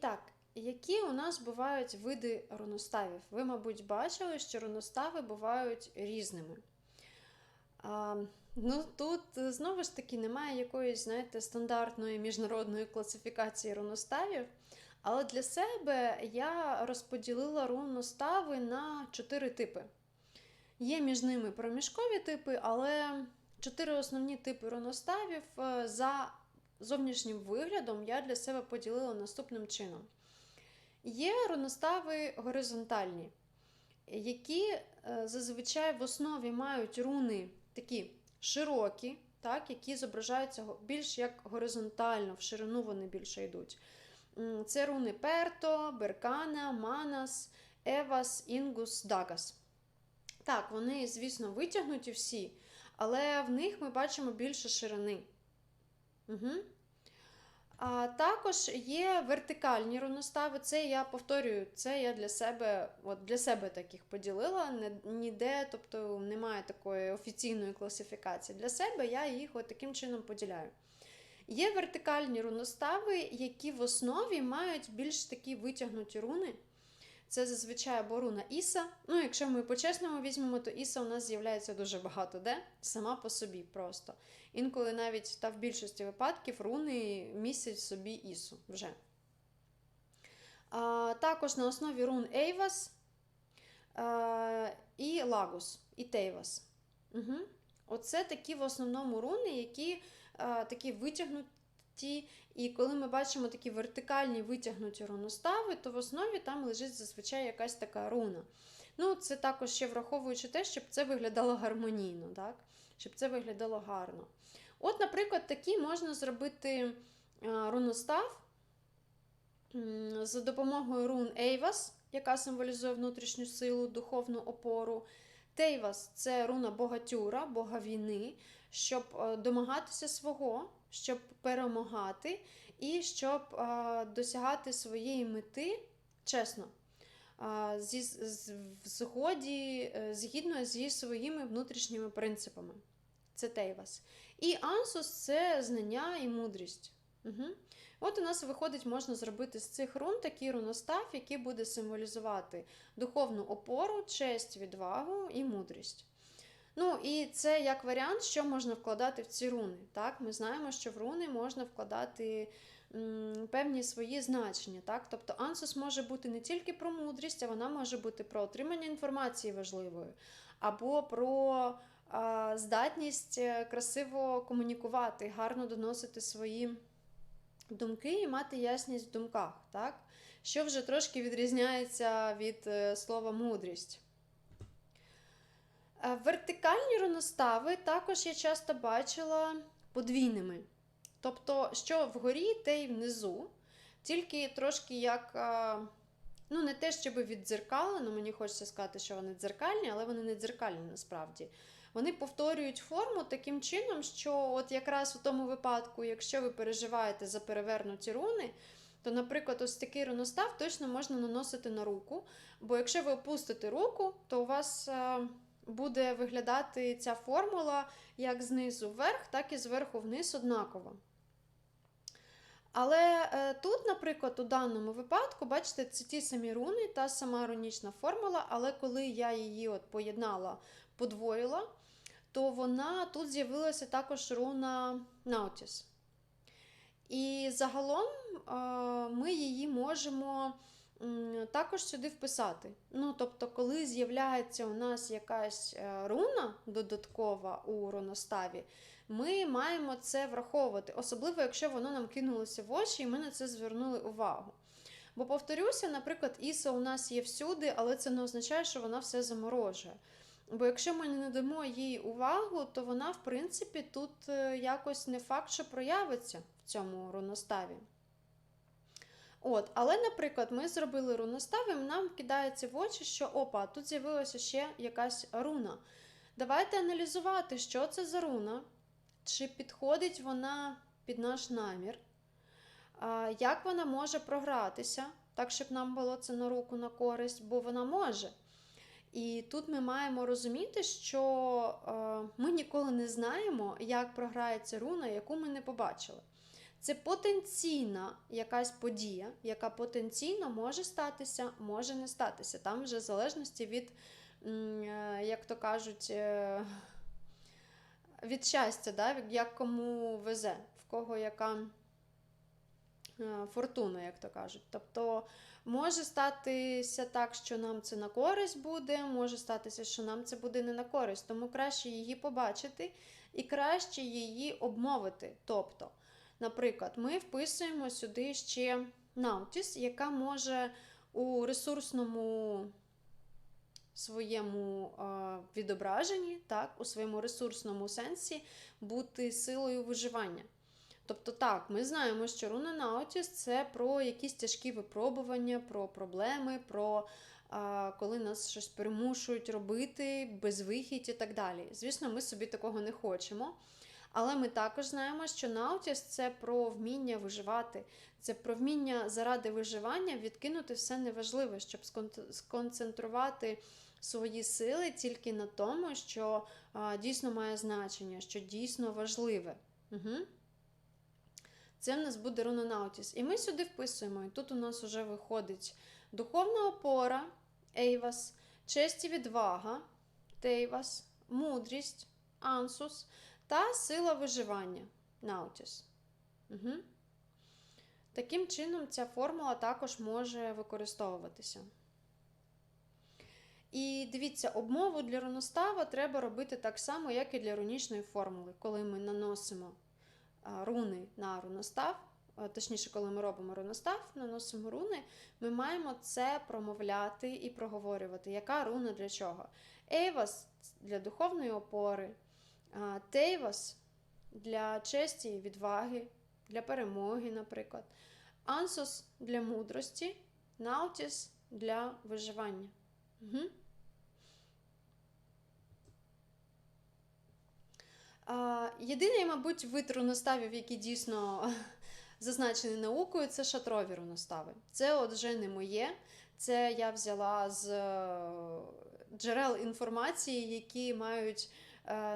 так, які у нас бувають види руноставів? Ви, мабуть, бачили, що руностави бувають різними. А, ну, тут е, знову ж таки немає якоїсь, знаєте, стандартної міжнародної класифікації руноставів. Але для себе я розподілила руностави на чотири типи. Є між ними проміжкові типи, але чотири основні типи руноставів е, за зовнішнім виглядом я для себе поділила наступним чином. Є руностави горизонтальні, які е, зазвичай в основі мають руни такі широкі, так, які зображаються більш як горизонтально, в ширину вони більше йдуть. Це руни Перто, Беркана, Манас, Евас, Інгус, Дагас. Так, вони, звісно, витягнуті всі, але в них ми бачимо більше ширини. Угу. А також є вертикальні руностави. Це я повторюю, це я для себе, от для себе таких поділила. Ніде, тобто немає такої офіційної класифікації. Для себе я їх от таким чином поділяю. Є вертикальні руностави, які в основі мають більш такі витягнуті руни. Це зазвичай або руна Іса. Ну, якщо ми по-чесному візьмемо, то Іса у нас з'являється дуже багато де, сама по собі просто. Інколи навіть та в більшості випадків руни містять в собі Ісу вже. А, також на основі рун Ейвас а, і Лагус, і Тейвас. Угу. Оце такі в основному руни, які а, такі витягнуті. І коли ми бачимо такі вертикальні витягнуті руностави, то в основі там лежить зазвичай якась така руна. Ну, це також ще враховуючи те, щоб це виглядало гармонійно, так? щоб це виглядало гарно. От, наприклад, такий можна зробити руностав за допомогою рун Ейвас, яка символізує внутрішню силу, духовну опору. Тейвас це руна бога Тюра, бога війни, щоб е, домагатися свого, щоб перемагати і щоб е, досягати своєї мети чесно. е, Зі, згоді, згідно зі своїми внутрішніми принципами. Це Тейвас. І Ансус це знання і мудрість. Угу. От у нас виходить, можна зробити з цих рун такий руностав, який буде символізувати духовну опору, честь, відвагу і мудрість. Ну, і це як варіант, що можна вкладати в ці руни. Так? Ми знаємо, що в руни можна вкладати м, певні свої значення. Так? Тобто ансус може бути не тільки про мудрість, а вона може бути про отримання інформації важливої, або про а, здатність е, красиво комунікувати, гарно доносити свої думки і мати ясність в думках, так? що вже трошки відрізняється від е, слова мудрість. Е, Вертикальні руностави також я часто бачила подвійними. Тобто, що вгорі, те й внизу, тільки трошки як, е, ну, не те, щоб віддзеркалено, мені хочеться сказати, що вони дзеркальні, але вони не дзеркальні насправді. Вони повторюють форму таким чином, що от якраз у тому випадку, якщо ви переживаєте за перевернуті руни, то, наприклад, ось такий руностав точно можна наносити на руку. Бо якщо ви опустите руку, то у вас е, буде виглядати ця формула як знизу вверх, так і зверху вниз однаково. Але е, тут, наприклад, у даному випадку, бачите, це ті самі руни, та сама рунічна формула, але коли я її от поєднала, подвоїла, то вона тут з'явилася також руна Наутіс. І загалом е, ми її можемо також сюди вписати. Ну, тобто, коли з'являється у нас якась е, руна додаткова у руноставі, ми маємо це враховувати, особливо якщо воно нам кинулося в очі, і ми на це звернули увагу. Бо, повторюся, наприклад, Іса у нас є всюди, але це не означає, що вона все заморожує. Бо якщо ми не надамо їй увагу, то вона, в принципі, тут е, якось не факт, що проявиться в цьому руноставі. От, але, наприклад, ми зробили руностав, і нам кидається в очі, що опа, тут з'явилася ще якась руна. Давайте аналізувати, що це за руна, чи підходить вона під наш намір, як вона може програтися, так, щоб нам було це на руку на користь, бо вона може. І тут ми маємо розуміти, що ми ніколи не знаємо, як програється руна, яку ми не побачили. Це потенційна якась подія, яка потенційно може статися, може не статися. Там вже в залежності від, е, як то кажуть, е, від щастя, да? як кому везе, в кого яка е, фортуна, як то кажуть. Тобто може статися так, що нам це на користь буде, може статися, що нам це буде не на користь. Тому краще її побачити і краще її обмовити. Тобто, наприклад, ми вписуємо сюди ще наутіс, яка може у ресурсному своєму е, відображенні, так, у своєму ресурсному сенсі бути силою виживання. Тобто, так, ми знаємо, що руна Наутіс це про якісь тяжкі випробування, про проблеми, про а, коли нас щось примушують робити, безвихідь і так далі. Звісно, ми собі такого не хочемо. Але ми також знаємо, що Наутіс це про вміння виживати, це про вміння заради виживання відкинути все неважливе, щоб сконцентрувати свої сили тільки на тому, що а, дійсно має значення, що дійсно важливе. Угу. Це в нас буде руна Наутіс. І ми сюди вписуємо. І тут у нас вже виходить духовна опора, Ейвас, честь і відвага, Тейвас, мудрість, Ансус та сила виживання Наутіс. Угу. Таким чином, ця формула також може використовуватися. І дивіться, обмову для руностава треба робити так само, як і для рунічної формули, коли ми наносимо руни на руностав, точніше, коли ми робимо руностав, наносимо руни, ми маємо це промовляти і проговорювати. Яка руна для чого? Ейвас для духовної опори, Тейвас для честі і відваги, для перемоги, наприклад. Ансус для мудрості, Наутіс для виживання. Угу. Єдиний, мабуть, вид руноставів, який дійсно зазначений наукою, це шатрові руностави. Це от не моє. Це я взяла з е, джерел інформації, які мають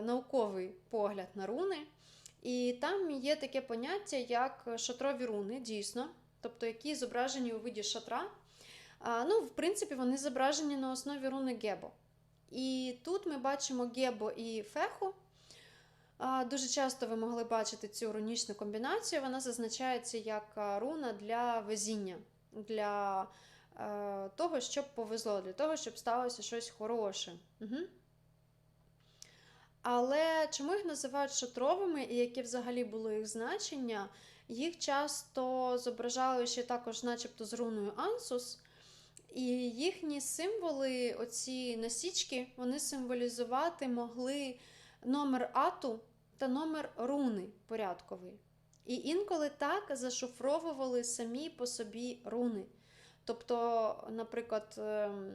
науковий погляд на руни. І там є таке поняття, як шатрові руни, дійсно, тобто які зображені у виді шатра. Ну, В принципі, вони зображені на основі руни Гебо. І тут ми бачимо Гебо і Феху. Дуже часто ви могли бачити цю рунічну комбінацію. Вона зазначається як руна для везіння, для е, того, щоб повезло, для того, щоб сталося щось хороше. Угу. Але чому їх називають шатровими і яке взагалі було їх значення? Їх часто зображали ще також, начебто, з руною Ансус. І їхні символи, оці насічки, вони символізувати могли номер ату та номер руни порядковий. І інколи так зашифровували самі по собі руни. Тобто, наприклад, ем,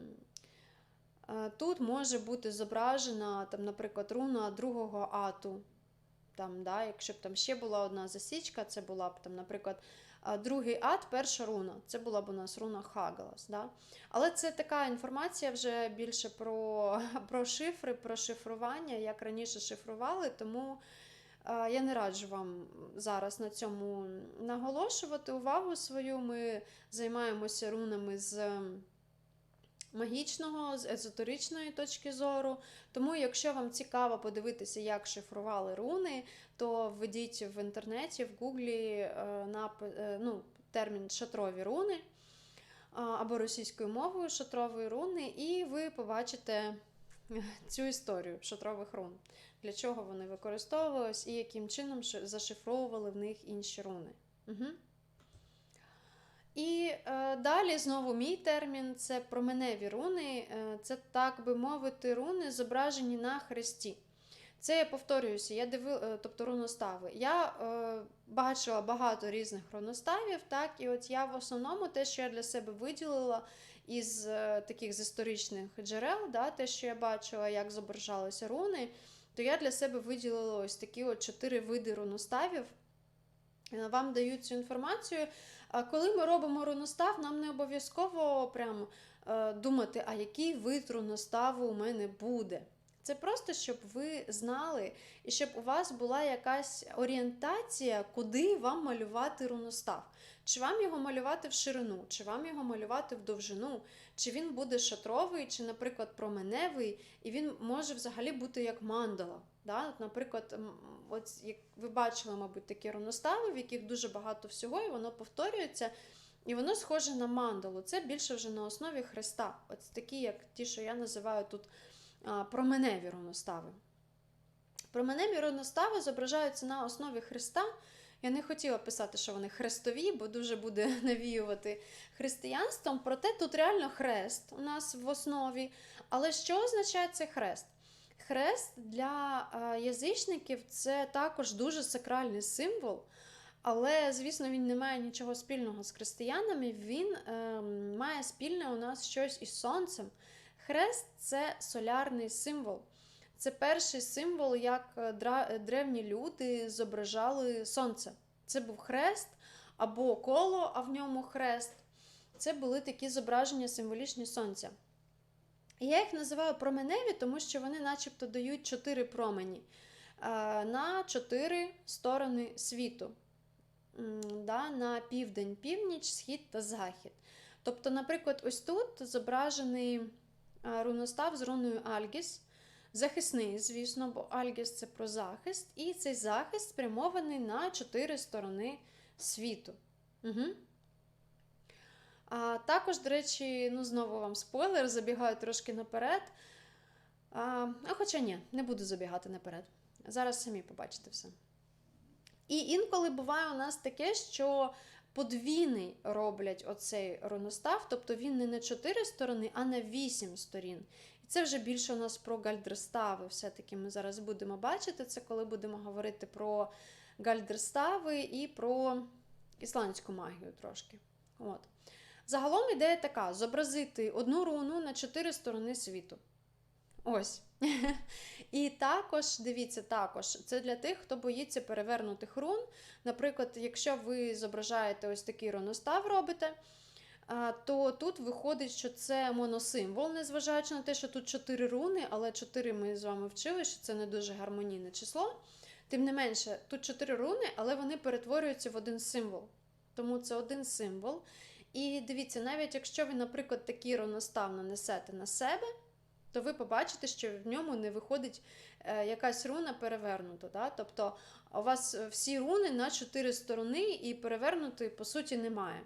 тут може бути зображена, там, наприклад, руна другого ату. Там, да, Якщо б там ще була одна засічка, це була б, там, наприклад, другий ад, перша руна. Це була б у нас руна Хагалас. Да? Але це така інформація вже більше про, про шифри, про шифрування, як раніше шифрували, тому е, я не раджу вам зараз на цьому наголошувати увагу свою. Ми займаємося рунами з магічного, з езотеричної точки зору. Тому, якщо вам цікаво подивитися, як шифрували руни, то введіть в інтернеті, в гуглі е, нап... е, ну, термін шатрові руни або російською мовою шатрові руни, і ви побачите цю історію шатрових рун, для чого вони використовувались і яким чином зашифровували в них інші руни. Угу. І е, далі знову мій термін це променеві руни, е, це, так би мовити, руни, зображені на хресті. Це я повторююся, я дивила, е, тобто руностави. Я е, бачила багато різних руноставів, так, і от я в основному те, що я для себе виділила із е, таких з історичних джерел, да, те, що я бачила, як зображалися руни, то я для себе виділила ось такі от чотири види руноставів. Е, вам дають цю інформацію. А коли ми робимо руностав, нам не обов'язково прямо е, думати, а який вид руноставу у мене буде. Це просто, щоб ви знали, і щоб у вас була якась орієнтація, куди вам малювати руностав. Чи вам його малювати в ширину, чи вам його малювати в довжину, чи він буде шатровий, чи, наприклад, променевий, і він може взагалі бути як мандала. Да? От, наприклад, от як ви бачили, мабуть, такі руностави, в яких дуже багато всього, і воно повторюється. І воно схоже на мандалу. Це більше вже на основі хреста. Ось такі, як ті, що я називаю тут променеві руностави. Променеві руностави зображаються на основі хреста. Я не хотіла писати, що вони хрестові, бо дуже буде навіювати християнством. Проте тут реально хрест у нас в основі. Але що означає цей хрест? Хрест для е, язичників це також дуже сакральний символ. Але, звісно, він не має нічого спільного з християнами. Він е, має спільне у нас щось із сонцем. Хрест це солярний символ. Це перший символ, як е, дра- древні люди зображали сонце. Це був хрест або коло, а в ньому хрест. Це були такі зображення символічні сонця. Я їх називаю променеві, тому що вони начебто дають чотири промені е, на чотири сторони світу. Да, на південь, північ, схід та захід. Тобто, наприклад, ось тут зображений е, руностав з руною Альгіс. Захисний, звісно, бо Альгіс це про захист, і цей захист спрямований на чотири сторони світу. Угу. А також, до речі, ну знову вам спойлер, забігаю трошки наперед. А, а хоча ні, не буду забігати наперед. Зараз самі побачите все. І інколи буває у нас таке, що подвійний роблять оцей руностав, тобто він не на чотири сторони, а на вісім сторін. І це вже більше у нас про гальдерстави. Все-таки ми зараз будемо бачити це, коли будемо говорити про гальдерстави і про ісландську магію трошки. От. Загалом ідея така: зобразити одну руну на чотири сторони світу. Ось. І також, дивіться, також це для тих, хто боїться перевернутих рун. Наприклад, якщо ви зображаєте ось такий руностав робите, то тут виходить, що це моносимвол, незважаючи на те, що тут чотири руни, але чотири ми з вами вчили, що це не дуже гармонійне число. Тим не менше, тут чотири руни, але вони перетворюються в один символ. Тому це один символ. І дивіться, навіть якщо ви, наприклад, такий руностав нанесете на себе, то ви побачите, що в ньому не виходить е, якась руна перевернута. Да? Тобто у вас всі руни на чотири сторони і перевернутої, по суті, немає.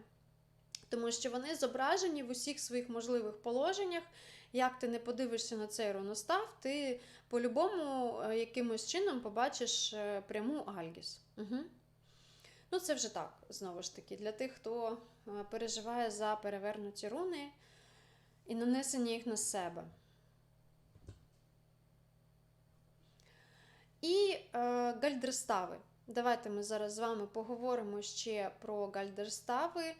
Тому що вони зображені в усіх своїх можливих положеннях. Як ти не подивишся на цей руностав, ти по-любому е, якимось чином побачиш е, пряму Альгіс. Угу. Ну, це вже так, знову ж таки, для тих, хто е, переживає за перевернуті руни і нанесення їх на себе. І е, гальдерстави. Давайте ми зараз з вами поговоримо ще про гальдерстави.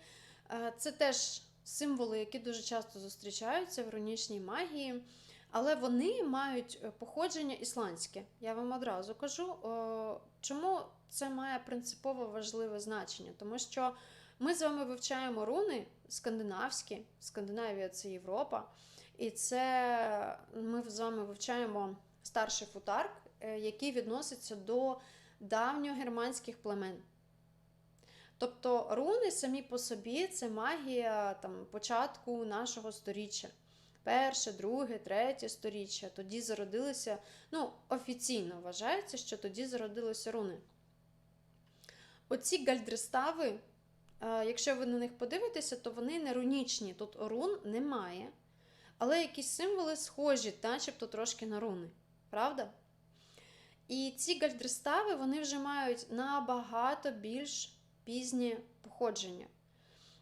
Е, це теж символи, які дуже часто зустрічаються в рунічній магії, але вони мають е, походження ісландське. Я вам одразу кажу, е, чому це має принципово важливе значення, тому що ми з вами вивчаємо руни скандинавські, Скандинавія це Європа, і це ми з вами вивчаємо старший футарк, е, який відноситься до давньогерманських племен. Тобто руни самі по собі це магія там, початку нашого сторіччя. Перше, друге, третє сторіччя. Тоді зародилися, ну, офіційно вважається, що тоді зародилися руни. Оці гальдристави, е, якщо ви на них подивитеся, то вони не. Тут рун немає. Але якісь символи схожі, начебто трошки на руни. Правда? І ці гальдристави вони вже мають набагато більш пізнє походження.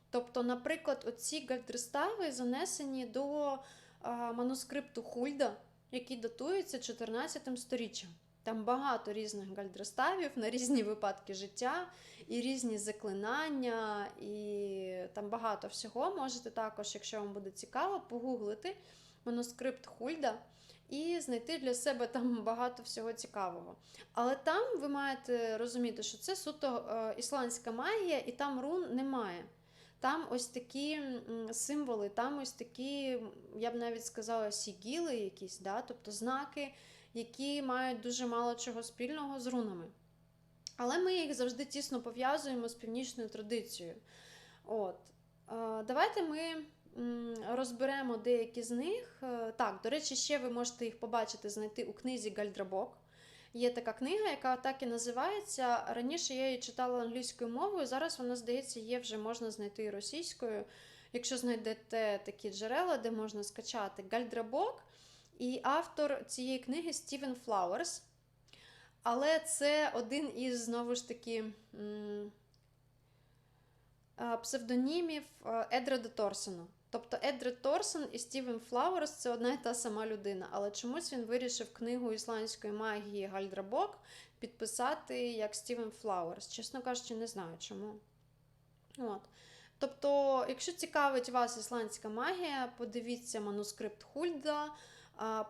Тобто, наприклад, оці гальдристави занесені до а, манускрипту Хульда, який датується 14 сторіччям. Там багато різних гальдриставів на різні випадки життя, і різні заклинання, і там багато всього. Можете також, якщо вам буде цікаво, погуглити манускрипт Хульда і знайти для себе там багато всього цікавого. Але там ви маєте розуміти, що це суто е, ісландська магія, і там рун немає. там ось такі символи, там ось такі, я б навіть сказала, сігіли якісь, да? тобто знаки, які мають дуже мало чого спільного з рунами. Але ми їх завжди тісно пов'язуємо з північною традицією. От. Давайте ми розберемо деякі з них. Е, Так, до речі, ще ви можете їх побачити, знайти у книзі Гальдрабок. Є така книга, яка так і називається. Раніше я її читала англійською мовою, зараз вона, здається, є вже можна знайти російською. Якщо знайдете такі джерела, де можна скачати Гальдрабок. І автор цієї книги Стівен Флауерс. Але це один із знову ж таки псевдонімів Едреда Торсона. Тобто Едред Торсон і Стівен Флауерс це одна і та сама людина, але чомусь він вирішив книгу ісландської магії Гальдрабок підписати як Стівен Флауерс. Чесно кажучи, не знаю чому. От. Тобто, якщо цікавить вас ісландська магія, подивіться манускрипт Хульда,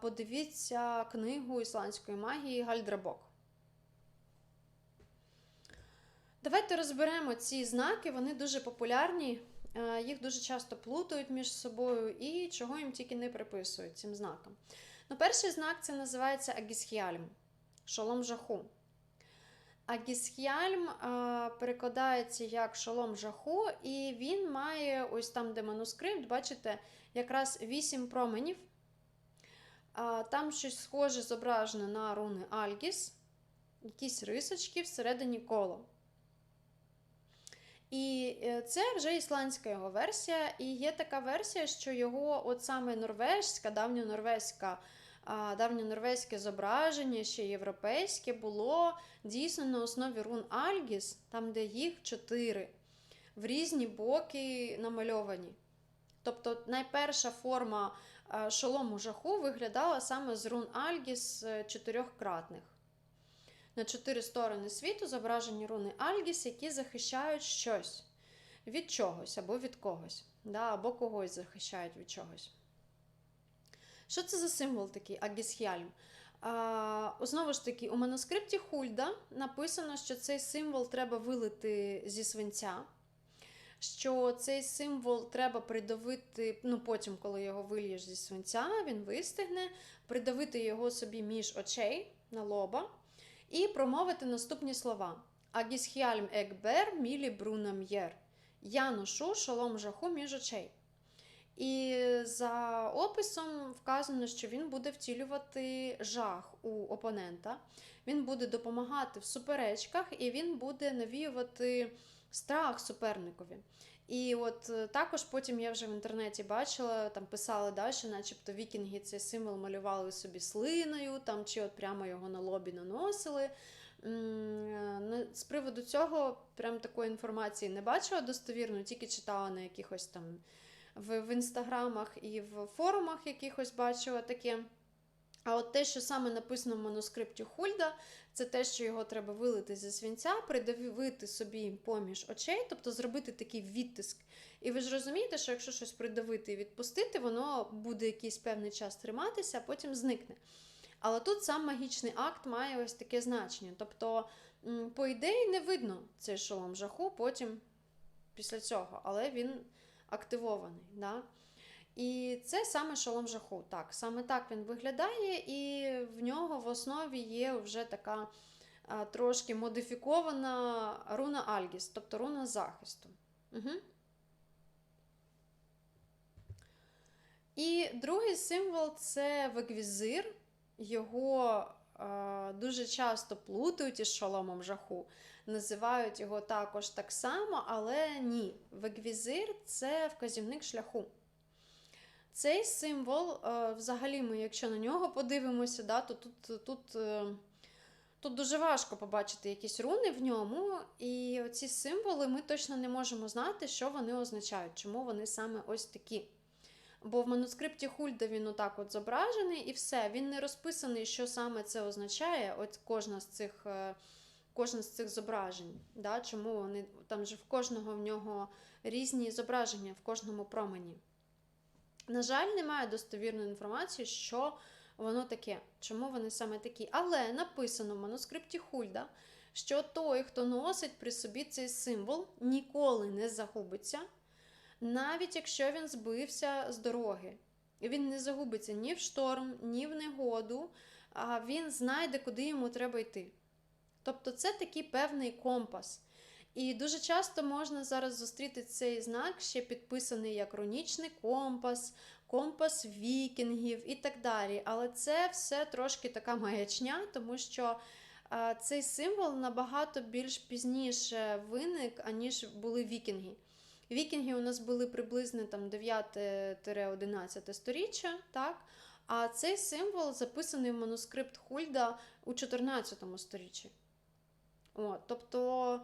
подивіться книгу ісландської магії Гальдрабок. Давайте розберемо ці знаки, вони дуже популярні, е, їх дуже часто плутають між собою і чого їм тільки не приписують цим знакам. Ну, перший знак це називається Агісхіальм, шолом жаху. Агісхіальм е, перекладається як шолом жаху, і він має ось там, де манускрипт, бачите, якраз вісім променів. Там щось схоже зображено на руни Альгіс, якісь рисочки всередині коло. І е, це вже ісландська його версія, і є така версія, що його, от саме норвежська, а, давньонорвезьке зображення, ще європейське, було дійсно на основі рун Альгіс, там, де їх чотири, в різні боки намальовані. Тобто найперша форма шолому жаху виглядала саме з рун Альгіс е, чотирьохкратних. На чотири сторони світу зображені руни Альгіс, які захищають щось від чогось або від когось, да, або когось захищають від чогось. Що це за символ такий Агісхіальм? А, знову ж таки, у манускрипті Хульда написано, що цей символ треба вилити зі свинця, що цей символ треба придавити, ну потім, коли його вильєш зі свинця, він вистигне, придавити його собі між очей на лоба і промовити наступні слова: Агісхіальм екбер мілі брунам єр. Я ношу шолом жаху між очей. І за описом вказано, що він буде втілювати жах у опонента, він буде допомагати в суперечках, і він буде навіювати страх суперникові. І от е, також потім я вже в інтернеті бачила, там писали, да, що начебто вікінги цей символ малювали собі слиною, там, чи от прямо його на лобі наносили. Е, З приводу цього прям такої інформації не бачила достовірно, тільки читала на якихось там в, в інстаграмах і в форумах якихось бачила таке. А от те, що саме написано в манускрипті Хульда, це те, що його треба вилити зі свинця, придавити собі поміж очей, тобто зробити такий відтиск. І ви ж розумієте, що якщо щось придавити і відпустити, воно буде якийсь певний час триматися, а потім зникне. Але тут сам магічний акт має ось таке значення. Тобто, по ідеї, не видно цей шолом жаху потім після цього, але він активований. Да? І це саме шолом жаху. Так, саме так він виглядає, і в нього в основі є вже така трошки модифікована руна Альгіс, тобто руна захисту. Угу. І другий символ це веквізир. Його е, дуже часто плутають із шоломом жаху. Називають його також так само, але ні. Веквізир це вказівник шляху. Цей символ, е, взагалі, ми, якщо на нього подивимося, да, то тут, тут, е, тут дуже важко побачити якісь руни в ньому. І ці символи ми точно не можемо знати, що вони означають, чому вони саме ось такі. Бо в манускрипті Хульда він отак от зображений, і все. Він не розписаний, що саме це означає. От кожна з цих, е, кожна з цих зображень. Да? Чому вони там же в кожного в нього різні зображення в кожному промені. На жаль, немає достовірної інформації, що воно таке, чому вони саме такі. Але написано в манускрипті Хульда, що той, хто носить при собі цей символ, ніколи не загубиться, навіть якщо він збився з дороги. Він не загубиться ні в шторм, ні в негоду, а він знайде, куди йому треба йти. Тобто це такий певний компас. І дуже часто можна зараз зустріти цей знак, ще підписаний як рунічний компас, компас вікінгів і так далі. Але це все трошки така маячня, тому що цей символ набагато більш пізніше виник, аніж були вікінги. Вікінги у нас були приблизно там 9-11 сторіччя, так? а цей символ записаний в манускрипт Хульда у 14 сторіччі. От, тобто,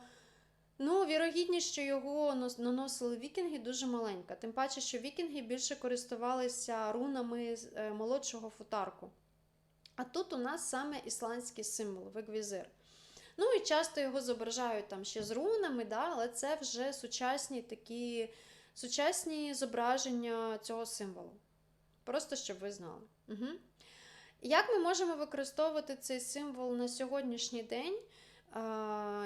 ну, вірогідність, що його наносили вікінги, дуже маленька. Тим паче, що вікінги більше користувалися рунами е, молодшого футарку. А тут у нас саме ісландський символ, вигвізир. Ну і часто його зображають там ще з рунами, да, але це вже сучасні такі сучасні зображення цього символу. Просто щоб ви знали. Угу. Як ми можемо використовувати цей символ на сьогоднішній день?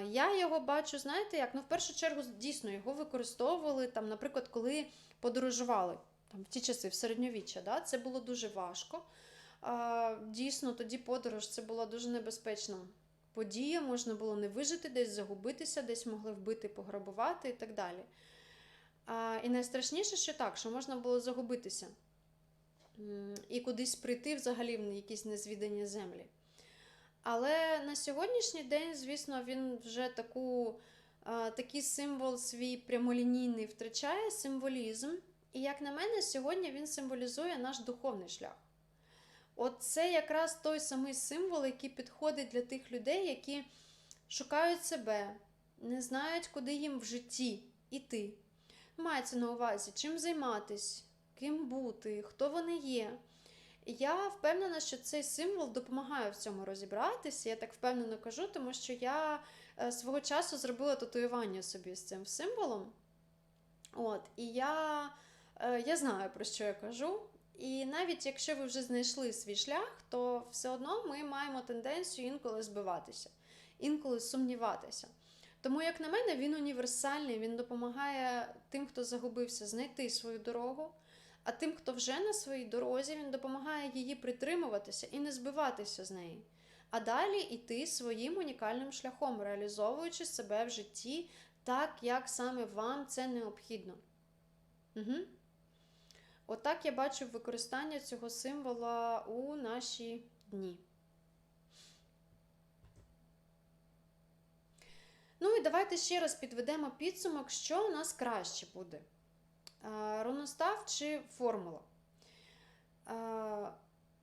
Я його бачу, знаєте, як? Ну, в першу чергу, дійсно, його використовували, там, наприклад, коли подорожували там, в ті часи, в середньовіччя. Да? Це було дуже важко. Дійсно, тоді подорож це була дуже небезпечна подія, можна було не вижити, десь загубитися, десь могли вбити, пограбувати і так далі. І найстрашніше, що так, що можна було загубитися і кудись прийти взагалі в якісь незвідані землі. Але на сьогоднішній день, звісно, він вже таку, а, такий символ свій прямолінійний втрачає символізм. І, як на мене, сьогодні він символізує наш духовний шлях. От це якраз той самий символ, який підходить для тих людей, які шукають себе, не знають, куди їм в житті іти. Мається на увазі, чим займатись, ким бути, хто вони є. Я впевнена, що цей символ допомагає в цьому розібратися. Я так впевнено кажу, тому що я е, свого часу зробила татуювання собі з цим символом. От, і я, е, я знаю, про що я кажу. І навіть якщо ви вже знайшли свій шлях, то все одно ми маємо тенденцію інколи збиватися, інколи сумніватися. Тому, як на мене, він універсальний, він допомагає тим, хто загубився, знайти свою дорогу. А тим, хто вже на своїй дорозі, він допомагає її притримуватися і не збиватися з неї. А далі йти своїм унікальним шляхом, реалізовуючи себе в житті так, як саме вам це необхідно. Угу. Отак я бачу використання цього символа у наші дні. Ну і давайте ще раз підведемо підсумок, що у нас краще буде. Руностав чи формула.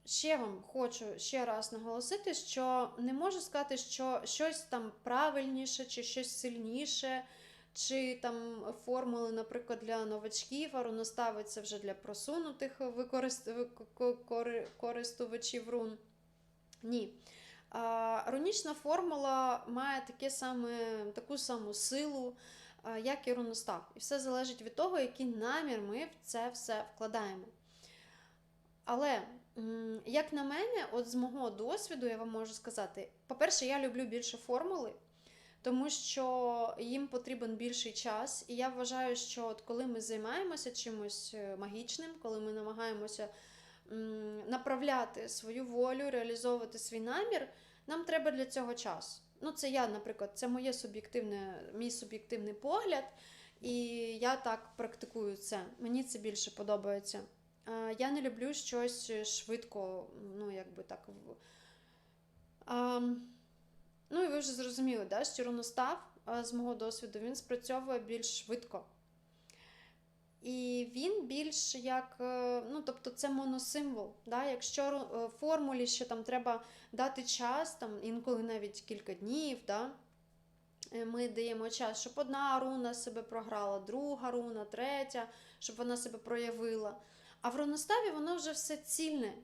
Ще вам хочу ще раз наголосити, що не можу сказати, що щось там правильніше, чи щось сильніше, чи там формули, наприклад, для новачків, а руностави це вже для просунутих користувачів рун. Ні. Рунічна формула має таке саме, таку саму силу, як і руностав. І все залежить від того, який намір ми в це все вкладаємо. Але, як на мене, от з мого досвіду я вам можу сказати: по-перше, я люблю більше формули, тому що їм потрібен більший час. І я вважаю, що от коли ми займаємося чимось е, магічним, коли ми намагаємося направляти свою волю, реалізовувати свій намір, нам треба для цього час. Ну, це я, наприклад, це моє суб'єктивне, мій суб'єктивний погляд, і я так практикую це. Мені це більше подобається. Я не люблю щось швидко, ну, якби так. Ну, і ви вже зрозуміли, да, що руностав, з мого досвіду, він спрацьовує більш швидко. І він більш як, е, ну, тобто це моносимвол. Да? Якщо е, формулі ще там треба дати час, там інколи навіть кілька днів, да? е, ми даємо час, щоб одна руна себе програла, друга руна, третя, щоб вона себе проявила. А в руноставі воно вже все цільне.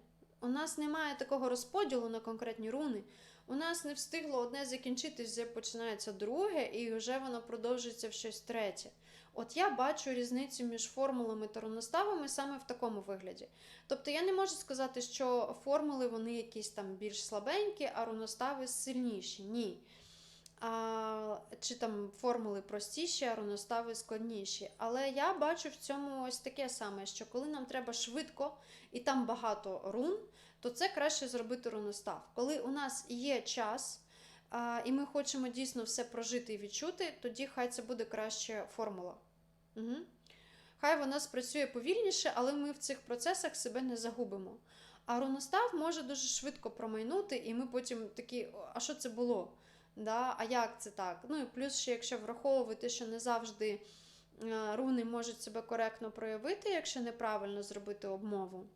У нас немає такого розподілу на конкретні руни. У нас не встигло одне закінчитись, вже починається друге, і вже воно продовжується в щось третє. От я бачу різницю між формулами та руноставами саме в такому вигляді. Тобто я не можу сказати, що формули вони якісь там більш слабенькі, а руностави сильніші. Ні. а, чи там формули простіші, а руностави складніші. Але я бачу в цьому ось таке саме, що коли нам треба швидко і там багато рун, то це краще зробити руностав. Коли у нас є час, і ми хочемо дійсно все прожити і відчути, тоді хай це буде краще формула. Угу. Хай вона спрацює повільніше, але ми в цих процесах себе не загубимо. А руностав може дуже швидко промайнути, і ми потім такі, а що це було? Да? А як це так? Ну і плюс, ще якщо враховувати, що не завжди е, руни можуть себе коректно проявити, якщо неправильно зробити обмову,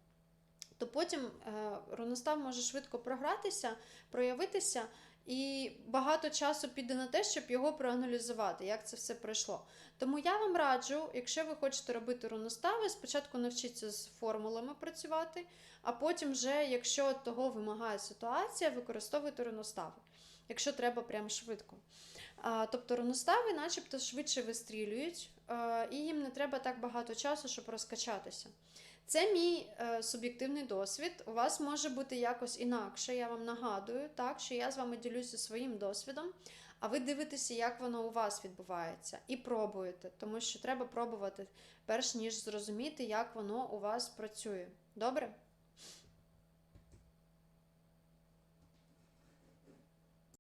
то потім е, руностав може швидко програтися, проявитися, і багато часу піде на те, щоб його проаналізувати, як це все пройшло. Тому я вам раджу, якщо ви хочете робити руностави, спочатку навчіться з формулами працювати, а потім, вже, якщо того вимагає ситуація, використовуйте руностави, якщо треба прям швидко. Тобто руностави начебто швидше вистрілюють, і їм не треба так багато часу, щоб розкачатися. Це мій е, суб'єктивний досвід. У вас може бути якось інакше. Я вам нагадую, так, що я з вами ділюся своїм досвідом, а ви дивитеся, як воно у вас відбувається, і пробуєте, тому що треба пробувати, перш ніж зрозуміти, як воно у вас працює. Добре?